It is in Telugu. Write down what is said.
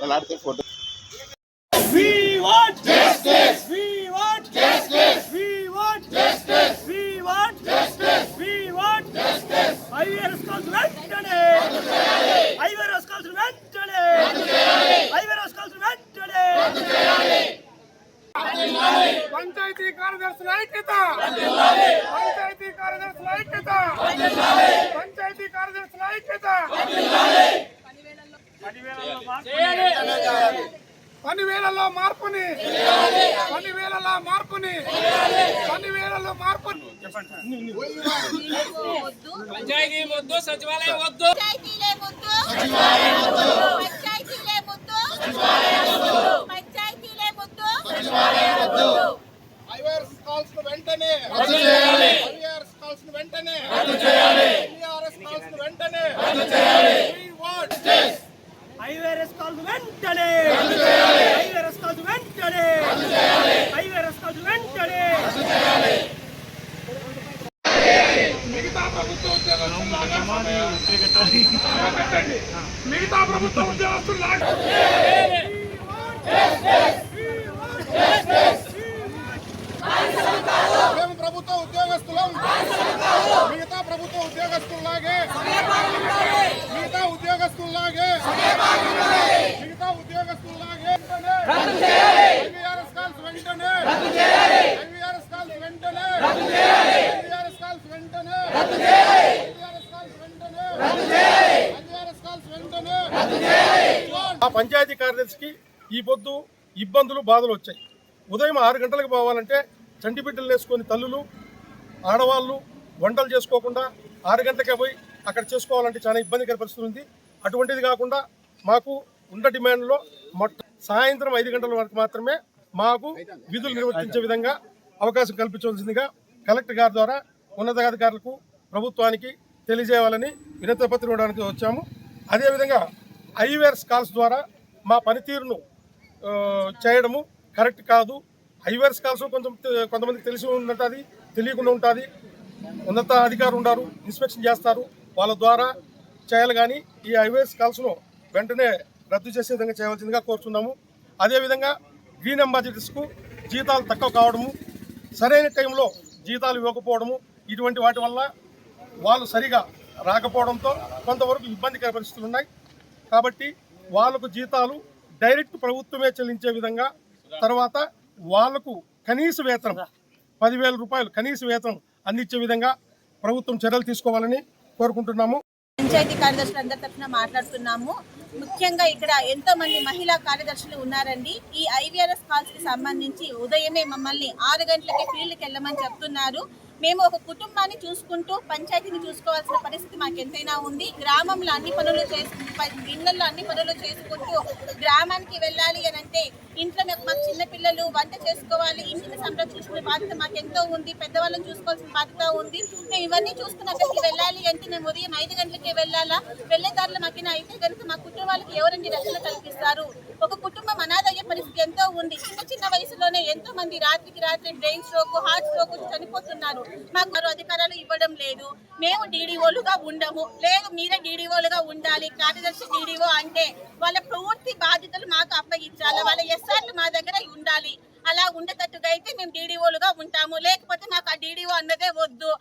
అలాడితే photo We want justice. We want justice. We want justice. We want justice. We want justice. IVR S calls వెంటనే ఐవీఆర్ స్కాల్స్ వెంటనే ఐవీఆర్ స్కాల్స్ వెంటనే పంచాయతీ కార్యదర్శుల ఐక్యత పంచాయతీ కార్యదర్శుల ఐక్యత పంచాయతీ కార్యదర్శుల ఐక్యత పని వేలలో మార్పుని పని వేలలో మార్పుని పని వేలలో మార్పుని పంచాయతీ వద్దు సచివాలయం వద్దు. పంచాయతీలే ముద్దు పంచాయతీలే ఐఆర్ఎస్ కాల్స్ వెంటనే. ఐఆర్ఎస్ కాల్స్ వెంటనే. ఐఆర్ఎస్ కాల్స్ వెంటనే. మిగతా ప్రభుత్వ ఉద్యోగస్తులాగా మిగతా ప్రభుత్వ ఉద్యోగస్తులాగా మేము ప్రభుత్వ ఉద్యోగస్తులం మిగతా ప్రభుత్వ ఉద్యోగస్తుల్లాగే మిగతా ఉద్యోగస్తుల్లాగే మిగతా ఉద్యోగస్తుల్లాగే ఐవీఆర్ఎస్ కాల్స్ వెంటనే ఐవీఆర్ఎస్ కాల్స్ వెంటనే ఐవీఆర్ఎస్ కాల్స్ వెంటనే ఐవీఆర్ఎస్ కాల్స్ వెంటనే ఐవీఆర్ఎస్ కాల్స్ వెంటనే ఆ పంచాయతీ కార్యదర్శికి ఈ పొద్దు ఇబ్బందులు బాధలు వచ్చాయి. ఉదయం ఆరు గంటలకు పోవాలంటే చంటి బిడ్డలు వేసుకొని తల్లులు ఆడవాళ్ళు వంటలు చేసుకోకుండా ఆరు గంటలకే పోయి అక్కడ చేసుకోవాలంటే చాలా ఇబ్బందికర పరిస్థితి ఉంది. అటువంటిది కాకుండా మాకు ఉన్న డిమాండ్లో మొట్ట సాయంత్రం ఐదు గంటల వరకు మాత్రమే మాకు విధులు నిర్వర్తించే విధంగా అవకాశం కల్పించవలసిందిగా కలెక్టర్ గారి ద్వారా ఉన్నతాధికారులకు ప్రభుత్వానికి తెలియజేయాలని వినతి పత్రం ఇవ్వడానికి వచ్చాము. అదేవిధంగా ఐవేర్స్ కాల్స్ ద్వారా మా పనితీరును చేయడము కరెక్ట్ కాదు. ఐవేర్స్ కాల్స్ కొంచెం కొంతమందికి తెలిసి ఉంటుంది తెలియకుండా ఉంటుంది. ఉన్నత అధికారులు ఉంటారు ఇన్స్పెక్షన్ చేస్తారు. వాళ్ళ ద్వారా చేయాలి కానీ ఈ ఐవేర్స్ కాల్స్ను వెంటనే రద్దు చేసే విధంగా చేయవలసిందిగా కోరుతున్నాము అదేవిధంగా గ్రీన్ అంబాసిడర్స్కు జీతాలు తక్కువ కావడము సరైన టైంలో జీతాలు ఇవ్వకపోవడము ఇటువంటి వాటి వల్ల వాళ్ళు సరిగా రాకపోవడంతో కొంతవరకు ఇబ్బందికర పరిస్థితులు ఉన్నాయి. కాబట్టి వాళ్ళకు జీతాలు డైరెక్ట్ ప్రభుత్వమే చెల్లించే విధంగా తర్వాత వాళ్ళకు కనీస వేతనం పదివేల రూపాయలు కనీస వేతనం అందించే విధంగా ప్రభుత్వం చర్యలు తీసుకోవాలని కోరుకుంటున్నాము. పంచాయతీ కార్యదర్శులు అందరి తరఫున మాట్లాడుతున్నాము. ముఖ్యంగా ఇక్కడ ఎంతో మంది మహిళా కార్యదర్శులు ఉన్నారండి. ఈ ఐవీఆర్ఎస్ కాల్స్కి సంబంధించి ఉదయమే మమ్మల్ని ఆరు గంటలకి ఫీల్డ్కి వెళ్ళమని చెప్తున్నారు. మేము ఒక కుటుంబాన్ని చూసుకుంటూ పంచాయతీని చూసుకోవాల్సిన పరిస్థితి మాకు ఎంతైనా ఉంది. గ్రామంలో అన్ని పనులు చేసు ఇళ్ళలో అన్ని పనులు చేసుకుంటూ గ్రామానికి వెళ్ళాలి అని అంటే ఇంట్లో మాకు మాకు వంట చేసుకోవాలి ఇంటిని సంరక్షించుకునే బాధ్యత మాకు ఎంతో ఉంది. పెద్దవాళ్ళని చూసుకోవాల్సిన బాధ్యత ఉంది. మేము ఇవన్నీ చూసుకుని అక్కడికి వెళ్ళాలి అంటే మేము ఉదయం ఐదు గంటలకే వెళ్ళాలా? వెళ్ళేదారులు మాకిన అయితే కనుక మా కుటుంబాలకు ఎవరండి రక్షణ కల్పిస్తారు? ఒక కుటుంబం అనాథ పరిస్థితి ఎంతో ఉంది. చిన్న చిన్న వయసులోనే ఎంతో మంది రాత్రికి రాత్రి బ్రెయిన్ స్ట్రోక్ హార్ట్ స్ట్రోక్ చనిపోతున్నారు. మాకు మరో అధికారాలు ఇవ్వడం లేదు. మేము డీడీఓలుగా ఉండము. లేదు మీరే డీడీఓలుగా ఉండాలి. కార్యదర్శి డీడీఓ అంటే వాళ్ళ పూర్తి బాధ్యతలు మాకు అప్పగించాలి. వాళ్ళ ఎస్ఆర్లు మా దగ్గర ఉండాలి. అలా ఉండేటట్టుగా అయితే మేము డీడీఓలుగా ఉంటాము. లేకపోతే మాకు ఆ డీడీఓ అన్నదే వద్దు.